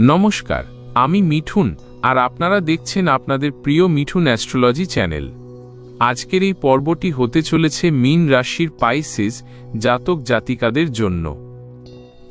নমস্কার, আমি মিঠুন, আর আপনারা দেখছেন আপনাদের প্রিয় মিঠুন অ্যাস্ট্রোলজি চ্যানেল। আজকের এই পর্বটি হতে চলেছে মিন রাশির পাইসিস জাতক জাতিকাদের জন্য।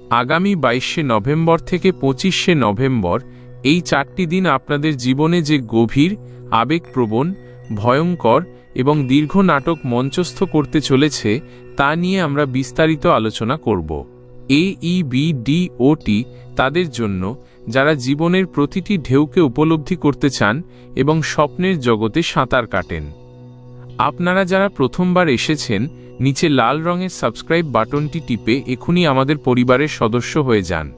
আগামী বাইশে নভেম্বর থেকে পঁচিশে নভেম্বর এই চারটি দিন আপনাদের জীবনে যে গভীর, আবেগপ্রবণ, ভয়ঙ্কর এবং দীর্ঘ নাটক মঞ্চস্থ করতে চলেছে তা নিয়ে আমরা বিস্তারিত আলোচনা করব। এ ই বি ডি ও টি তাদের জন্য, যারা জীবনের প্রতিটি ঢেউকে উপলব্ধি করতে চান এবং স্বপ্নের জগতে সাঁতার কাটেন। আপনারা যারা প্রথমবার এসেছেন, নিচে লাল রঙের সাবস্ক্রাইব বাটনটি টিপে এখনই আমাদের পরিবারের সদস্য হয়ে যান।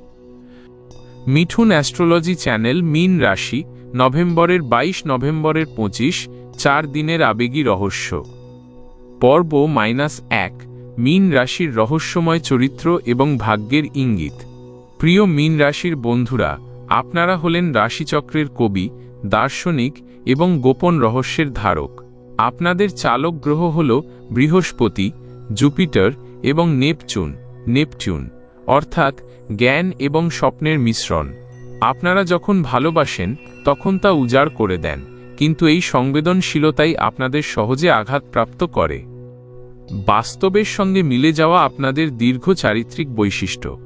মিঠুন অ্যাস্ট্রোলজি চ্যানেল মিন রাশি, নভেম্বরের ২২ নভেম্বরের পঁচিশ, চার দিনের আবেগী রহস্য। পর্ব মাইনাস এক। মিন রাশির রহস্যময় চরিত্র এবং ভাগ্যের ইঙ্গিত। প্রিয় মিন রাশির বন্ধুরা, আপনারা হলেন রাশিচক্রের কবি, দার্শনিক এবং গোপন রহস্যের ধারক। আপনাদের চালক গ্রহ হল বৃহস্পতি, জুপিটার এবং নেপচুন নেপচুন, অর্থাৎ জ্ঞান এবং স্বপ্নের মিশ্রণ। আপনারা যখন ভালোবাসেন, তখন তা উজাড় করে দেন, কিন্তু এই সংবেদনশীলতাই আপনাদের সহজে আঘাতপ্রাপ্ত করে। বাস্তবের সঙ্গে মিলে যাওয়া আপনাদের দীর্ঘ চারিত্রিক বৈশিষ্ট্য।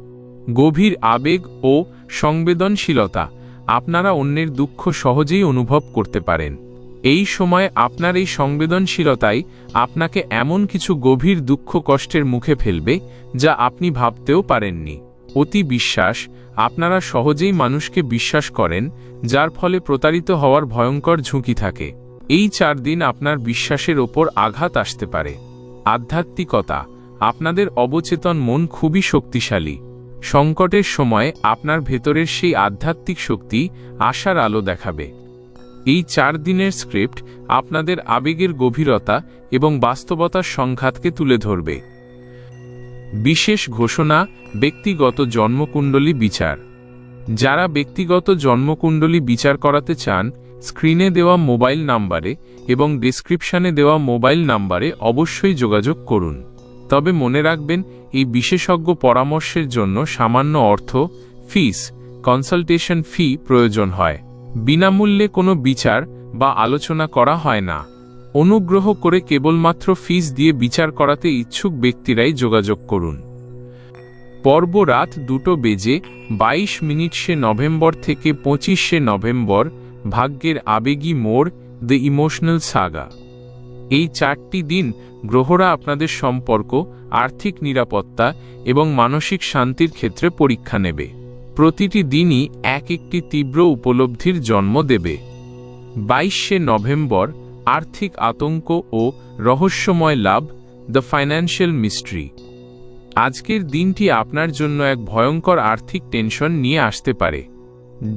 গভীর আবেগ ও সংবেদনশীলতা আপনারা অন্যের দুঃখ সহজেই অনুভব করতে পারেন। এই সময় আপনার এই সংবেদনশীলতাই আপনাকে এমন কিছু গভীর দুঃখ কষ্টের মুখে ফেলবে যা আপনি ভাবতেও পারেননি। অতি বিশ্বাস, আপনারা সহজেই মানুষকে বিশ্বাস করেন, যার ফলে প্রতারিত হওয়ার ভয়ঙ্কর ঝুঁকি থাকে। এই চার দিন আপনার বিশ্বাসের ওপর আঘাত আসতে পারে। আধ্যাত্মিকতা, আপনাদের অবচেতন মন খুবই শক্তিশালী। সংকটের সময় আপনার ভেতরের সেই আধ্যাত্মিক শক্তি আশার আলো দেখাবে। এই চার দিনের স্ক্রিপ্ট আপনাদের আবেগের গভীরতা এবং বাস্তবতার সংঘাতকে তুলে ধরবে। বিশেষ ঘোষণা, ব্যক্তিগত জন্মকুণ্ডলী বিচার। যারা ব্যক্তিগত জন্মকুণ্ডলী বিচার করাতে চান স্ক্রিনে দেওয়া মোবাইল নাম্বারে এবং ডিসক্রিপশানে দেওয়া মোবাইল নাম্বারে অবশ্যই যোগাযোগ করুন। তবে মনে রাখবেন, এই বিশেষজ্ঞ পরামর্শের জন্য সামান্য অর্থ, ফিস, কনসালটেশন ফি প্রয়োজন হয়। বিনামূল্যে কোনো বিচার বা আলোচনা করা হয় না। অনুগ্রহ করে কেবলমাত্র ফিস দিয়ে বিচার করাতে ইচ্ছুক ব্যক্তিরাই যোগাযোগ করুন। পর্ব রাত দুটো বেজে ২২ মিনিট সে নভেম্বর থেকে পঁচিশে নভেম্বর ভাগ্যের আবেগী মোড় দ্য ইমোশনাল সাগা এই চারটি দিন গ্রহরা আপনাদের সম্পর্ক, আর্থিক নিরাপত্তা এবং মানসিক শান্তির ক্ষেত্রে পরীক্ষা নেবে। প্রতিটি দিনই এক একটি তীব্র উপলব্ধির জন্ম দেবে। বাইশে নভেম্বর, আর্থিক আতঙ্ক ও রহস্যময় লাভ দ্য ফাইন্যান্সিয়াল মিস্ট্রি আজকের দিনটি আপনার জন্য এক ভয়ঙ্কর আর্থিক টেনশন নিয়ে আসতে পারে।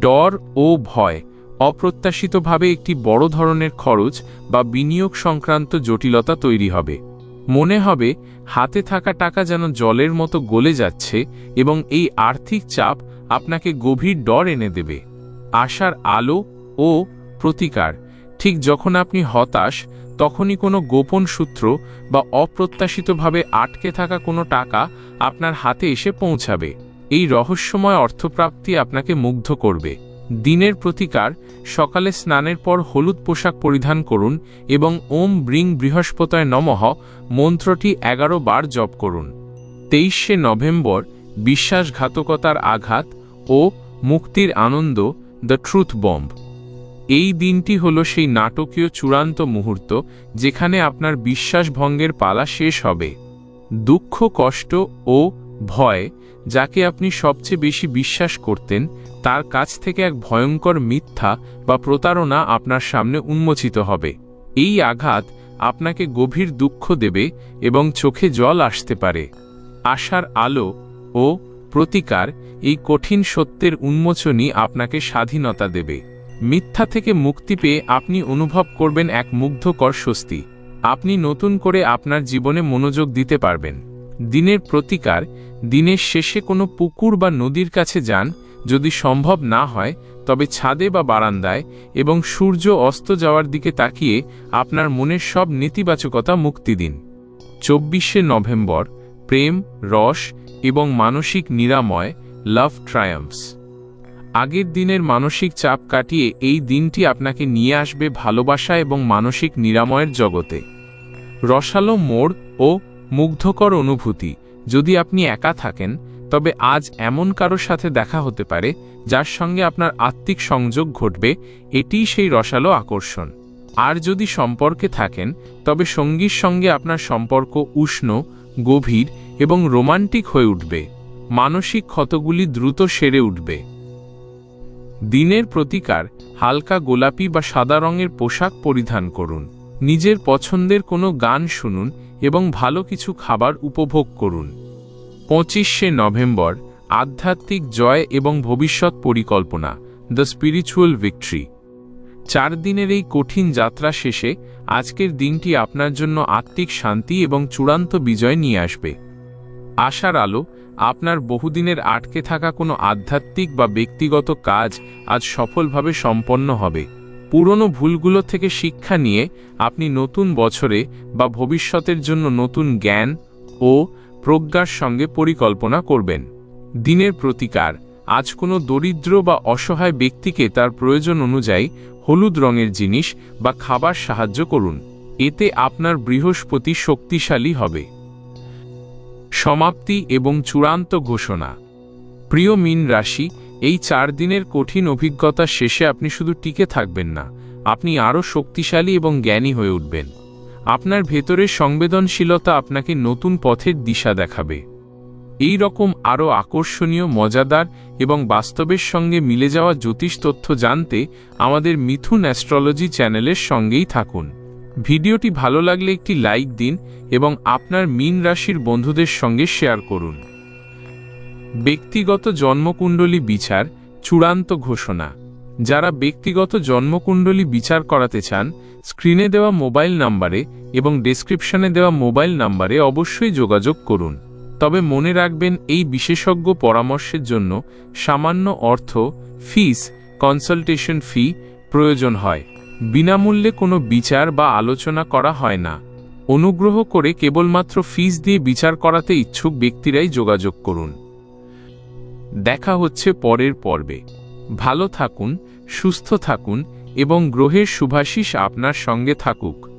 ডর ও ভয় অপ্রত্যাশিতভাবে একটি বড় ধরনের খরচ বা বিনিয়োগ সংক্রান্ত জটিলতা তৈরি হবে। মনে হবে, হাতে থাকা টাকা যেন জলের মতো গলে যাচ্ছে এবং এই আর্থিক চাপ আপনাকে গভীর ডর এনে দেবে। আশার আলো ও প্রতিকার। ঠিক যখন আপনি হতাশ, তখনই কোনো গোপন সূত্র বা অপ্রত্যাশিতভাবে আটকে থাকা কোনো টাকা আপনার হাতে এসে পৌঁছাবে। এই রহস্যময় অর্থপ্রাপ্তি আপনাকে মুগ্ধ করবে। দিনের প্রতিকার, সকালে স্নানের পর হলুদ পোশাক পরিধান করুন এবং ওম ব্রিং বৃহস্পতায় নমঃ মন্ত্রটি এগারো বার জপ করুন। তেইশে নভেম্বর, বিশ্বাসঘাতকতার আঘাত ও মুক্তির আনন্দ, দ্য ট্রুথ বম্ব। এই দিনটি হল সেই নাটকীয় চূড়ান্ত মুহূর্ত যেখানে আপনার বিশ্বাসভঙ্গের পালা শেষ হবে। দুঃখ, কষ্ট ও ভয়, যাকে আপনি সবচেয়ে বেশি বিশ্বাস করতেন তার কাছ থেকে এক ভয়ঙ্কর মিথ্যা বা প্রতারণা আপনার সামনে উন্মোচিত হবে। এই আঘাত আপনাকে গভীর দুঃখ দেবে এবং চোখে জল আসতে পারে। আশার আলো ও প্রতিকার এই কঠিন সত্যের উন্মোচনই আপনাকে স্বাধীনতা দেবে। মিথ্যা থেকে মুক্তি পেয়ে আপনি অনুভব করবেন এক মুগ্ধকর স্বস্তি। আপনি নতুন করে আপনার জীবনে মনোযোগ দিতে পারবেন। দিনের প্রতিকার, দিনের শেষে কোনো পুকুর বা নদীর কাছে যান যদি সম্ভব না হয়, তবে ছাদে বা বারান্দায় এবং সূর্য অস্ত যাওয়ার দিকে তাকিয়ে আপনার মনের সব নেতিবাচকতা মুক্তি দিন। চব্বিশে নভেম্বর, প্রেম, রস এবং মানসিক নিরাময়, লাভ ট্রায়াম্পস আগের দিনের মানসিক চাপ কাটিয়ে এই দিনটি আপনাকে নিয়ে আসবে ভালোবাসা এবং মানসিক নিরাময়ের জগতে। রসালো মোড় ও মুগ্ধকর অনুভূতি, যদি আপনি একা থাকেন তবে আজ এমন কারোর সাথে দেখা হতে পারে, যার সঙ্গে আপনার আত্মিক সংযোগ ঘটবে, এটিই সেই রসালো আকর্ষণ। আর যদি সম্পর্কে থাকেন, তবে সঙ্গীর সঙ্গে আপনার সম্পর্ক উষ্ণ, গভীর এবং রোমান্টিক হয়ে উঠবে। মানসিক ক্ষতগুলি দ্রুত সেরে উঠবে। দিনের প্রতিকার, হালকা গোলাপি বা সাদা রঙের পোশাক পরিধান করুন। নিজের পছন্দের কোনো গান শুনুন এবং ভালো কিছু খাবার উপভোগ করুন। পঁচিশে নভেম্বর আধ্যাত্মিক জয় এবং ভবিষ্যৎ পরিকল্পনা দ্য স্পিরিচুয়াল ভিক্টরি চার দিনের এই কঠিন যাত্রা শেষে আজকের দিনটি আপনার জন্য আত্মিক শান্তি এবং চূড়ান্ত বিজয় নিয়ে আসবে। আশার আলো, আপনার বহুদিনের আটকে থাকা কোনো আধ্যাত্মিক বা ব্যক্তিগত কাজ আজ সফলভাবে সম্পন্ন হবে। পুরনো ভুলগুলো থেকে শিক্ষা নিয়ে আপনি নতুন বছরে বা ভবিষ্যতের জন্য নতুন জ্ঞান ও প্রজ্ঞার সঙ্গে পরিকল্পনা করবেন। দিনের প্রতিকার, আজ কোনো দরিদ্র বা অসহায় ব্যক্তিকে তার প্রয়োজন অনুযায়ী হলুদ রঙের জিনিস বা খাবার সাহায্য করুন। এতে আপনার বৃহস্পতি শক্তিশালী হবে। সমাপ্তি এবং চূড়ান্ত ঘোষণা। প্রিয় মিন রাশি, এই চার দিনের কঠিন অভিজ্ঞতা শেষে আপনি শুধু টিকে থাকবেন না, আপনি আরও শক্তিশালী এবং জ্ঞানী হয়ে উঠবেন। আপনার ভেতরের সংবেদনশীলতা আপনাকে নতুন পথের দিশা দেখাবে। এই রকম আরও আকর্ষণীয়, মজাদার এবং বাস্তবের সঙ্গে মিলে যাওয়া জ্যোতিষ তথ্য জানতে আমাদের মিথুন অ্যাস্ট্রোলজি চ্যানেলের সঙ্গেই থাকুন। ভিডিওটি ভালো লাগলে একটি লাইক দিন এবং আপনার মিন রাশির বন্ধুদের সঙ্গে শেয়ার করুন। ব্যক্তিগত জন্মকুণ্ডলী বিচার, চূড়ান্ত ঘোষণা। যারা ব্যক্তিগত জন্মকুণ্ডলী বিচার করাতে চান, স্ক্রিনে দেওয়া মোবাইল নাম্বারে এবং ডেসক্রিপশনে দেওয়া মোবাইল নাম্বারে অবশ্যই যোগাযোগ করুন। তবে মনে রাখবেন, এই বিশেষজ্ঞ পরামর্শের জন্য সামান্য অর্থ, ফিস, কনসালটেশন ফি প্রয়োজন হয়। বিনামূল্যে কোনো বিচার বা আলোচনা করা হয় না। অনুগ্রহ করে কেবলমাত্র ফিস দিয়ে বিচার করাতে ইচ্ছুক ব্যক্তিরাই যোগাযোগ করুন। দেখা হচ্ছে পরের পর্বে। ভালো থাকুন সুস্থ থাকুন এবং গ্রহের শুভাশিস আপনার সঙ্গে থাকুক।